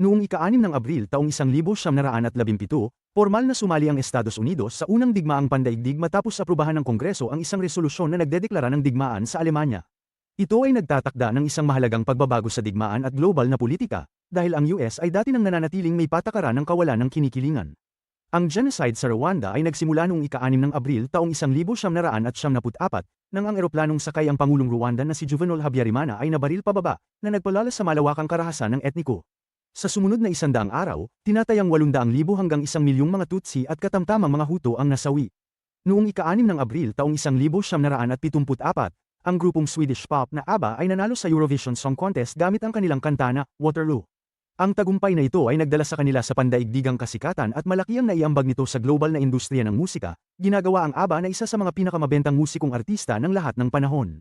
Noong ika-6 ng Abril taong 1917, formal na sumali ang Estados Unidos sa unang digmaang pandaigdig matapos aprubahan ng Kongreso ang isang resolusyon na nagdedeklara ng digmaan sa Alemanya. Ito ay nagtatakda ng isang mahalagang pagbabago sa digmaan at global na politika, dahil ang US ay dati nang nananatiling may patakaran ng kawalan ng kinikilingan. Ang genocide sa Rwanda ay nagsimula noong ika-6 ng Abril taong 1974 nang ang eroplanong sakay ang Pangulong Rwanda na si Juvenal Habyarimana ay nabaril pababa na nagpalala sa malawakang karahasan ng etniko. Sa sumunod na isandaang araw, tinatayang 800,000 hanggang 1 milyong mga Tutsi at katamtamang mga Huto ang nasawi. Noong ika-6 ng Abril taong 1974, ang grupong Swedish pop na ABBA ay nanalo sa Eurovision Song Contest gamit ang kanilang kanta na Waterloo. Ang tagumpay na ito ay nagdala sa kanila sa pandaigdigang kasikatan at malaki ang naiambag nito sa global na industriya ng musika, ginagawa ang ABBA na isa sa mga pinakamabentang musikong artista ng lahat ng panahon.